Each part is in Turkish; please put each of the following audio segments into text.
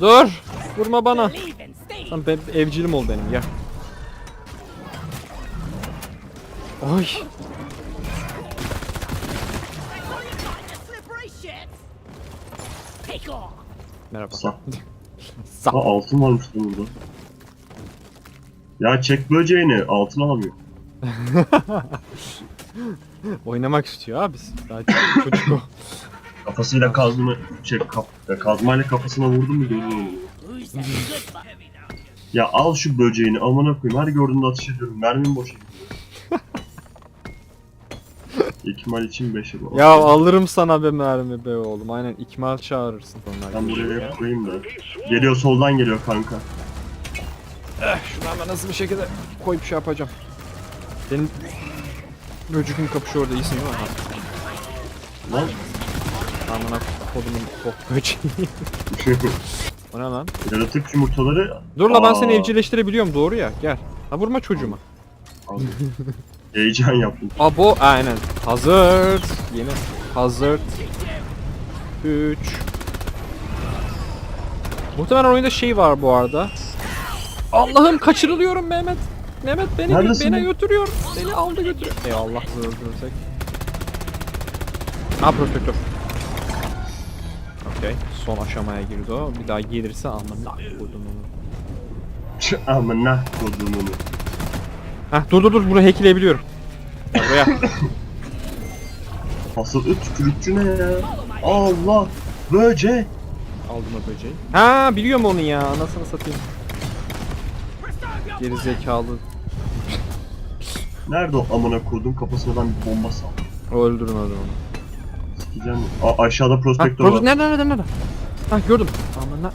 Dur. Vurma bana. Lan ben, evcilim ol benim. Take off. Merhaba. Sa. Sa. Ha altın varmış burada. Ya çek böceğini altın alamıyor. Oynamak istiyor abi. Çocuk- çocuk o. Kafasıyla kazma şey kap, ya kazmayla kafasına vurdum mu görüyor onu. Who's that good bug? Ya al şu böceğini amına koyayım. Her gördüğümde atış ediyorum. Mermim boşa gidiyor. İkmal için 5 yıl. Ya alırım sana be mermi be oğlum. Aynen ikmal çağırırsın onlar. Ben buraya koyayım da. Geliyor soldan geliyor kanka. Şunu hemen hızlı bir şekilde koyup şey yapacağım. Benim böcükün kapışı orada iyisin değil mi? Ha. Lan. Amına kodumun bok böceği. o ne lan? Yaratık yumurtaları Dur la ben Aa. seni evcilleştirebiliyorum doğru ya. Gel. Ha vurma çocuğuma. aldım. Heyecan yaptım. Abo aynen. Hazır. Yeni. Hazır. 3 Muhtemelen oyunda şey var bu arada. Allah'ım kaçırılıyorum Mehmet. Mehmet beni Neredesin beni götürüyor. Beni aldı götürüyor. Eyvallah öldürsek. Ha protektör. Okey. Son aşamaya girdi o. Bir daha gelirse amına koydum onu. Amına kodumunu. Heh dur dur dur bunu hackleyebiliyorum. Gel buraya. Asıl üç tükürükçü ne ya? Allah! Böcek! Aldım o böceği. Ha biliyorum onu ya. Anasını satayım. Geri zekalı. Nerede o amına kodum kafasına ben bir bomba saldım. Öldürün hadi onu. Sikeceğim. A- aşağıda prospektör var. nerede nerede nerede? Ha gördüm. Aman ne?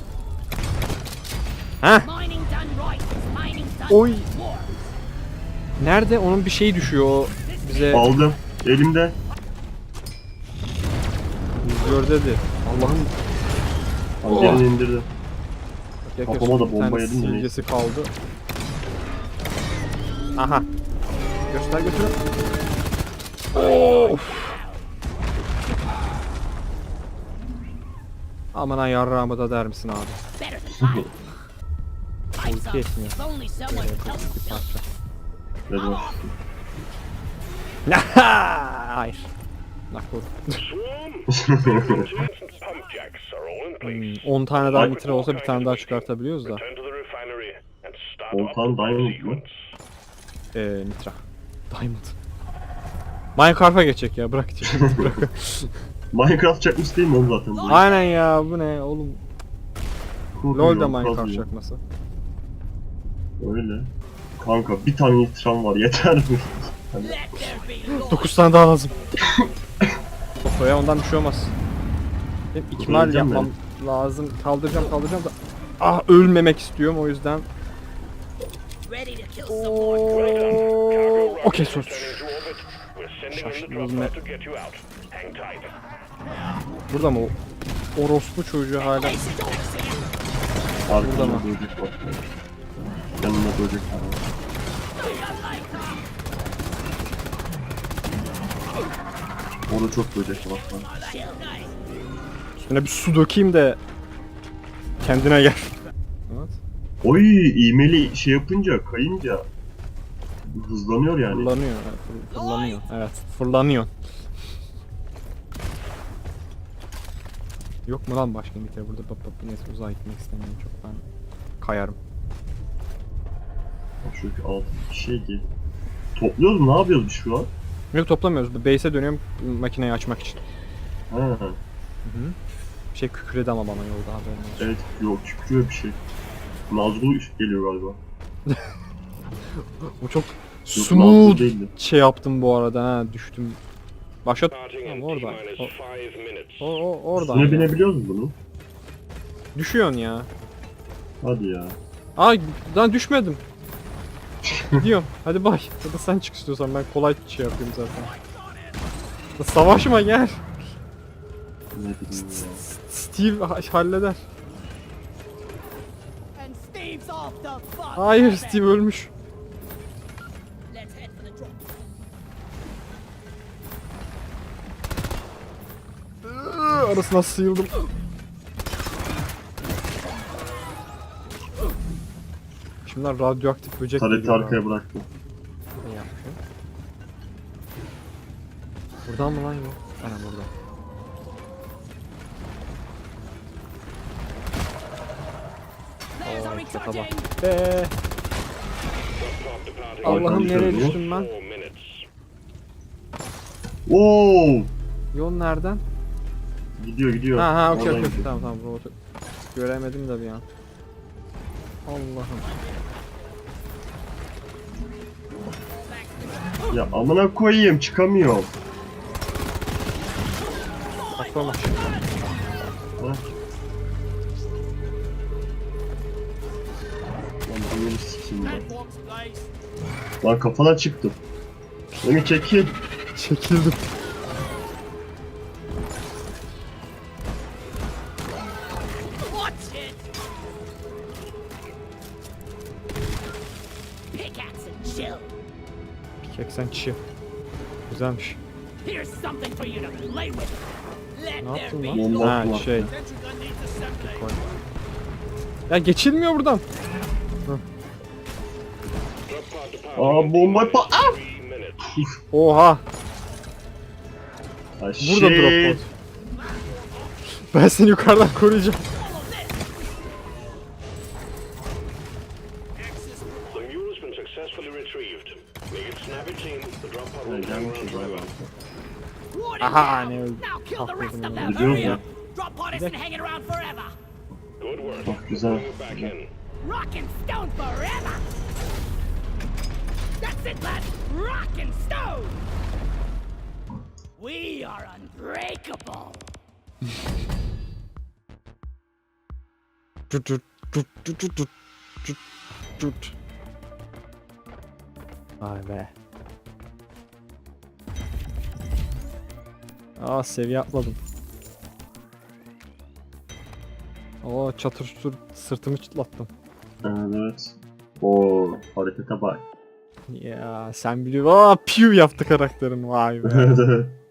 Ha Mining done right. is Mining done Oy. war. nerede? Onun bir şeyi düşüyor o bize Aldım. Elimde. rüzgar dedi. Allah'ım Oh. Gelin indirdim. yaklaşık Kafama da bir bomba tane yedim de neyse. kaldı. Aha. Göster götür. Of. Aman ha yarrağımı da der misin abi? Ulti etmiyor. Parça. Dedim. Hayır. Nakul. Hmm, 10 tane daha nitro olsa bir tane daha çıkartabiliyoruz da. Return to the refinery and start On up tane the diamond mı? Eee nitra. Diamond. Minecraft'a geçecek ya bırak bırak. Minecraft çakmış değil mi oğlum zaten? bu? Aynen ya bu ne oğlum. Kurmuyor, LoL'da Minecraft kazmıyor. çakması. Öyle. Kanka bir tane nitram var yeter mi? Hani Let there be law. 9 tane daha lazım. Totoya ondan bir şey olmaz. Benim ikmal Öleceğim yapmam lazım. Kaldıracağım kaldıracağım da. Ah ölmemek istiyorum o yüzden. Ready to kill some more. Oo, Okey sus. The Şaşırdım Burada mı o? Orospu çocuğu hala. Arkada Burada mı? böcek var. Yanında böcek var. Orada çok böcek var. Üstüne bir su dökeyim de kendine gel. Evet. Oy iğmeli şey yapınca kayınca hızlanıyor yani. Fırlanıyor. evet, Fırlanıyor. Evet. Fırlanıyor. Yok mu lan başka bir kere burada bak bak neyse uzağa gitmek istemiyorum çok ben kayarım. Şu alt şey ki. Topluyoruz mu? Ne yapıyoruz biz şu an? Yok toplamıyoruz. Base'e dönüyorum makineyi açmak için. Ha, Bir şey kükredi ama bana yolda haberin olsun. evet yok çıkıyor bir şey. Nazgul geliyor galiba. Bu çok Yok, smooth Nazgul değildi. şey yaptım bu arada ha düştüm. Başlat. Tamam, orada. T-minus O, o, o orada. Üstüne binebiliyoruz mu bunu? Düşüyorsun ya. Hadi ya. Ay daha düşmedim. Gidiyorum. Hadi bay. Ya da sen çık istiyorsan ben kolay şey yapayım zaten. Ya Savaşma gel. Ne. Steve ha- halleder. And Steve's off the fuck. Hayır Steve ölmüş. Iıı, Arasına sıyıldım. Şimdiden radyoaktif böcek geliyor arkaya abi. bıraktım. Ne? Buradan mı lan yok? Aynen burada. Çata bak. recharging. Allah'ım nereye düştüm ben? Oo! Yol nereden? Gidiyor gidiyor. Ha ha okey Oradan okey gidiyor. tamam tamam robotu göremedim de bir an. Allah'ım. Ya amına koyayım çıkamıyorum. Atlamış. Ha? Lan bu yeri sikeyim ben. Lan kafana çıktı. Beni çekil. Çekildim. 80 kişi. Güzelmiş. Ne yaptın lan? Ha şey. Ya geçilmiyor buradan. Aa bomba pa... Aa! Oha. Burada drop var. Ben seni yukarıdan koruyacağım. Successfully retrieved. Make it snappy team. The drop pod will hang around galiba. forever. Aha, down. ne öldü. Now kill the rest of them. Hurry up. Drop pod isn't hanging around forever. Good work. Bak güzel. Bring it back in. Rock and stone forever. That's it, lads. Rock and stone. We are unbreakable. Tut tut tut tut tut tut tut tut. Vay be. Aa seviye atladım. Oo çatır çutur sırtımı çıtlattım. Evet. Oo harekete bak. Ya sen biliyorsun. Aa piu yaptı karakterin vay be.